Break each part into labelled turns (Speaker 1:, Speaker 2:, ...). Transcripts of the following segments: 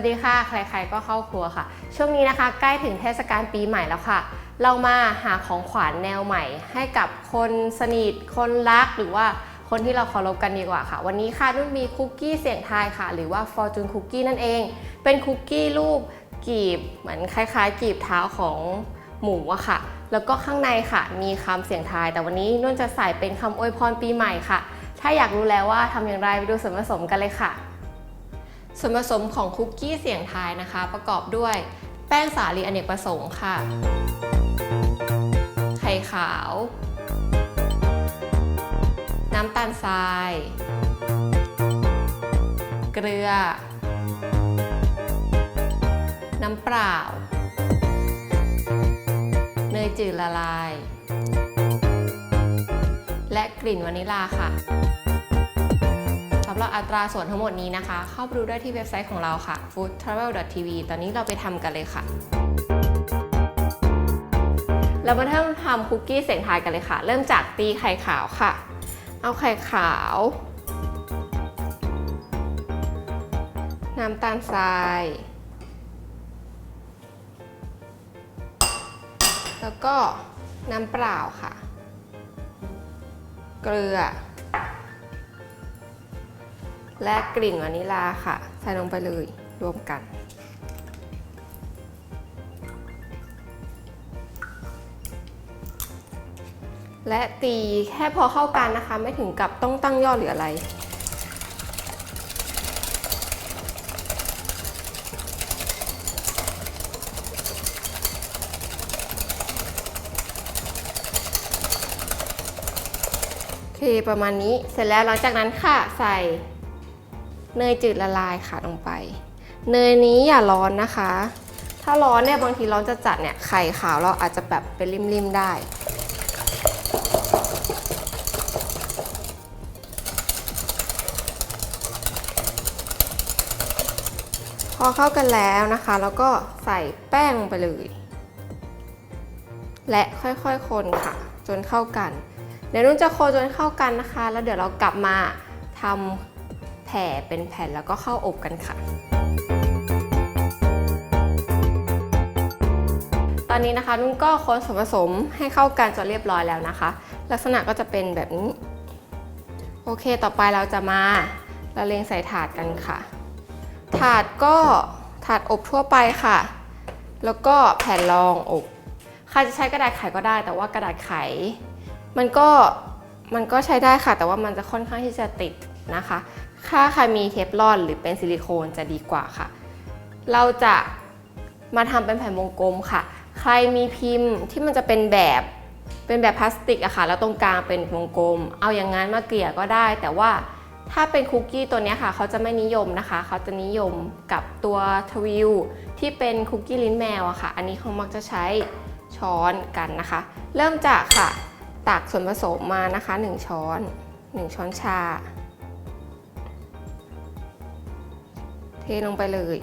Speaker 1: วัสดีค่ะ ใครๆก็เข้าครัวค่ะ ช่วงนี้นะคะ ใกล้ถึงเทศกาลปีใหม่แล้วค่ะ เรามาหาของขวัญแนวใหม่ ให้กับคนสนิท คนรักหรือว่าคนที่เราเคารพกันดีกว่าค่ะ วันนี้ค่ะนุ่นมีคุกกี้เสียงทายค่ะ หรือว่า Fortune Cookie นั่นเอง เป็นคุกกี้รูปกีบเหมือนคล้ายๆ กีบเท้าของหมูอะค่ะ แล้วก็ข้างในค่ะ มีคำเสียงทาย แต่วันนี้นุ่นจะใส่เป็นคำอวยพรปีใหม่ค่ะ ถ้าอยากรู้แล้วว่าทำอย่างไรไปดูส่วนผสมกันเลยค่ะ ส่วนผสมของคุกกี้เสียงทายนะคะ ประกอบด้วย แป้งสาลีอเนกประสงค์ค่ะ ไข่ขาว น้ำตาลทราย เกลือ น้ำเปล่า เนยจืดละลาย และกลิ่นวานิลาค่ะ หรับอัตราส่วนทั้งหมดนี้นะคะ เข้าไปดูได้ที่เว็บไซต์ของเราค่ะ foodtravel.tv ตอนนี้เราไปทำกันเลยค่ะ เรามาเริ่มทำคุกกี้เสียงทายกันเลยค่ะ เริ่มจากตีไข่ขาวค่ะ เอาไข่ขาว น้ำตาลทราย แล้วก็น้ำเปล่าค่ะ เกลือ และกลิ่นวานิลาค่ะ ใส่ลงไปเลยรวมกัน และตีแค่พอเข้ากันนะคะ ไม่ถึงกับต้องตั้งยอดหรืออะไรโอเคประมาณนี้เสร็จแล้วหลังจากนั้นค่ะใส่ เนยจืดละลายค่ะลงไป เนยนี้อย่าร้อนนะคะ ถ้าร้อนเนี่ยบางทีร้อนจะจัดเนี่ยไข่ขาวเราอาจจะแบบเป็นริมๆได้พอเข้ากันแล้วนะคะ แล้วก็ใส่แป้งไปเลย และค่อยๆคนค่ะ จนเข้ากัน เดี๋ยวนุ่นจะโคจนเข้ากันนะคะ แล้วเดี๋ยวเรากลับมาทำ แผ่เป็นแผ่นแล้วก็เข้าอบกันค่ะ ตอนนี้นะคะนุ่นก็คนส่วนผสมให้เข้ากันจนเรียบร้อยแล้วนะคะ ลักษณะก็จะเป็นแบบนี้ โอเคต่อไปเราจะมาละเลงใส่ถาดกันค่ะ ถาดก็ถาดอบทั่วไปค่ะ แล้วก็แผ่นรองอบใครจะใช้กระดาษไขก็ได้ แต่ว่ากระดาษไข มันก็มันก็ใช้ได้ค่ะ แต่ว่ามันจะค่อนข้างที่จะติดนะคะ ถ้าใครมีเทฟลอนหรือเป็นซิลิโคนจะดีกว่าค่ะ เราจะมาทำเป็นแผ่นวงกลมค่ะ ใครมีพิมพ์ที่มันจะเป็นแบบเป็นแบบพลาสติกอะค่ะ แล้วตรงกลางเป็นวงกลม เอาอย่างนั้นมาเกลี่ยก็ได้ แต่ว่าถ้าเป็นคุกกี้ตัวนี้ค่ะ เขาจะไม่นิยมนะคะ เขาจะนิยมกับตัวทวิลที่เป็นคุกกี้ลิ้นแมวอะค่ะ อันนี้เขามักจะใช้ช้อนกันนะคะ เริ่มจากค่ะ ตักส่วนผสมมานะคะ 1 ช้อน 1 ช้อนชา เทลงไปเลย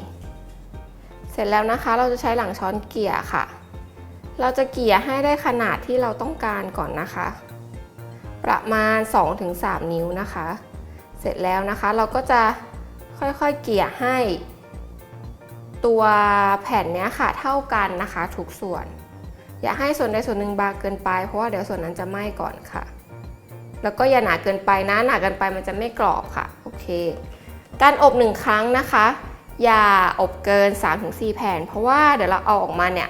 Speaker 1: เสร็จแล้วนะคะเราจะใช้หลังช้อนเกี่ยค่ะ เราจะเกี่ยให้ได้ขนาดที่เราต้องการก่อนนะคะ ประมาณ 2-3 นิ้วนะคะ เสร็จแล้วนะคะเราก็จะค่อยๆเกี่ยให้ ตัวแผ่นเนี้ยค่ะเท่ากันนะคะทุกส่วน อย่าให้ส่วนใดส่วนหนึ่งบางเกินไป เพราะว่าเดี๋ยวส่วนนั้นจะไหม้ก่อนค่ะ แล้วก็อย่าหนาเกินไปนะหนาเกินไปมันจะไม่กรอบค่ะ โอเค การอบหนึ่งครั้งนะคะ อย่าอบเกิน 3-4 แผ่น เพราะว่าเดี๋ยวเราเอาออกมาเนี่ย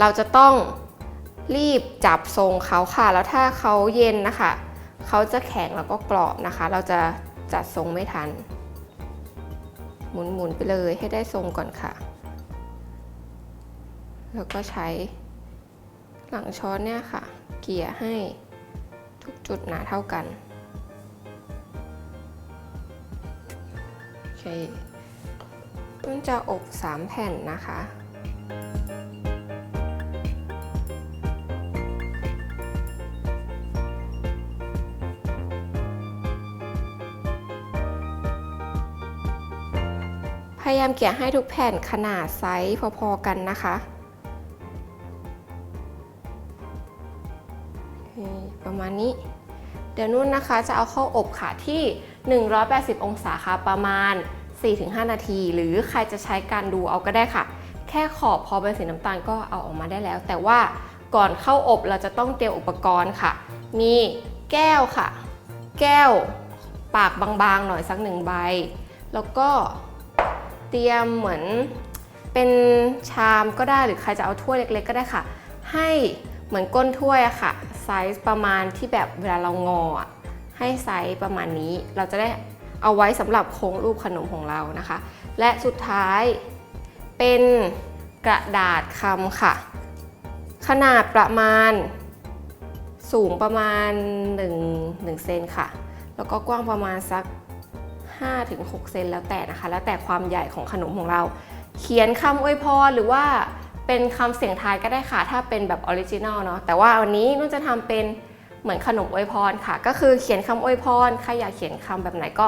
Speaker 1: เราจะต้องรีบจับทรงเขาค่ะ แล้วถ้าเขาเย็นนะคะ เขาจะแข็งแล้วก็กรอบนะคะ เราจะจัดทรงไม่ทัน หมุนๆไปเลยให้ได้ทรงก่อนค่ะ แล้วก็ใช้หลังช้อนเนี่ยค่ะ เกี่ยให้ทุกจุดหนาเท่ากัน เคต้นจะอบ 3 แผ่นนะคะ พยายามเกี่ยให้ทุกแผ่นขนาดไซส์พอๆกันนะคะประมาณนี้ เดี๋ยวนุ่นนะคะจะเอาเข้าอบค่ะที่ 180 องศาค่ะประมาณ 4-5 นาที หรือใครจะใช้การดูเอาก็ได้ค่ะ แค่ขอบพอเป็นสีน้ำตาลก็เอาออกมาได้แล้ว แต่ว่าก่อนเข้าอบเราจะต้องเตรียมอุปกรณ์ค่ะ มีแก้วค่ะ แก้วปากบางๆ หน่อยสักหนึ่งใบ แล้วก็เตรียมเหมือนเป็นชามก็ได้หรือใครจะเอาถ้วยเล็กๆ ก็ได้ค่ะ ให้เหมือนก้นถ้วยอะค่ะไซส์ประมาณที่แบบเวลาเรางออะ ให้ไซส์ประมาณนี้ เราจะได้เอาไว้สำหรับโค้งรูปขนมของเรานะคะ และสุดท้ายเป็นกระดาษคำค่ะ ขนาดประมาณสูงประมาณ 1 1เซนค่ะ แล้วก็กว้างประมาณสัก 5-6เซนแล้วแต่นะคะ แล้วแต่ความใหญ่ของขนมของเรา เขียนคำอวยพรหรือว่าเป็นคำเสียงทายก็ได้ค่ะ ถ้าเป็นแบบออริจินอลเนาะแต่ว่าวันนี้นุ่นจะทำเป็น เหมือนขนมอวยพรค่ะ ก็คือเขียนคำอวยพรใครอยากเขียนคำแบบไหนก็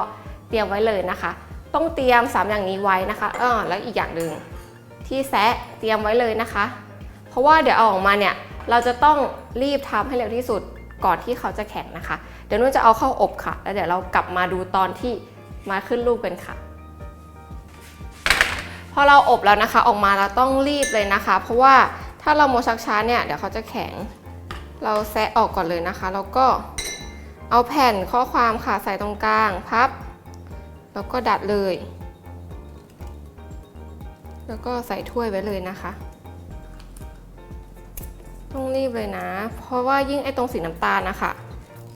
Speaker 1: เตรียมไว้เลยนะคะ ต้องเตรียม 3 อย่างนี้ไว้นะคะเออแล้วอีกอย่างหนึ่งที่แซะเตรียมไว้เลยนะคะ เพราะว่าเดี๋ยวเอาออกมาเนี่ยเราจะต้องรีบทำให้เร็วที่สุดก่อนที่เขาจะแข็งนะคะ เดี๋ยวนุ่นจะเอาเข้าอบค่ะ แล้วเดี๋ยวเรากลับมาดูตอนที่มาขึ้นรูปกันค่ะ พอเราอบแล้วนะคะ ออกมาเราต้องรีบเลยนะคะ เพราะว่าถ้าเราโมชักช้าเนี่ยเดี๋ยวเขาจะแข็ง เราแซะออกก่อนเลยนะคะ แล้วก็เอาแผ่นข้อความค่ะใส่ตรงกลางพับ แล้วก็ดัดเลย แล้วก็ใส่ถ้วยไว้เลยนะคะต้องรีบเลยนะ เพราะว่ายิ่งไอ้ตรงสีน้ำตาลนะคะ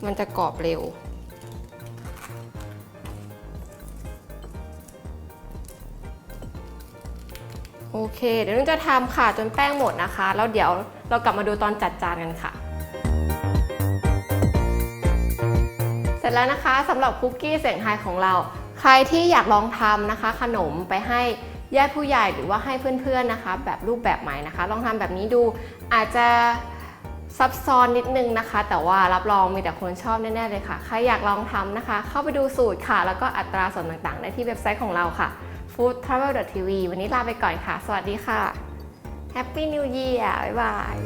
Speaker 1: มันจะกรอบเร็ว โอเค เดี๋ยวนุ่นจะทำค่ะจนแป้งหมดนะคะ แล้วเดี๋ยวเรากลับมาดูตอนจัดจานกันค่ะ แล้วนะคะสำหรับคุกกี้เสียงไทยของเรา ใครที่อยากลองทำนะคะ ขนมไปให้ญาติผู้ใหญ่หรือว่าให้เพื่อนๆนะคะ แบบรูปแบบใหม่นะคะ ลองทำแบบนี้ดูอาจจะซับซ้อนนิดนึงนะคะ แต่ว่ารับรองมีแต่คนชอบแน่ๆเลยค่ะ ใครอยากลองทำนะคะ เข้าไปดูสูตรค่ะ แล้วก็อัตราส่วนต่างๆ ได้ที่เว็บไซต์ของเราค่ะ foodtravel.tv วันนี้ลาไปก่อนค่ะ สวัสดีค่ะ Happy New Year บ๊ายบาย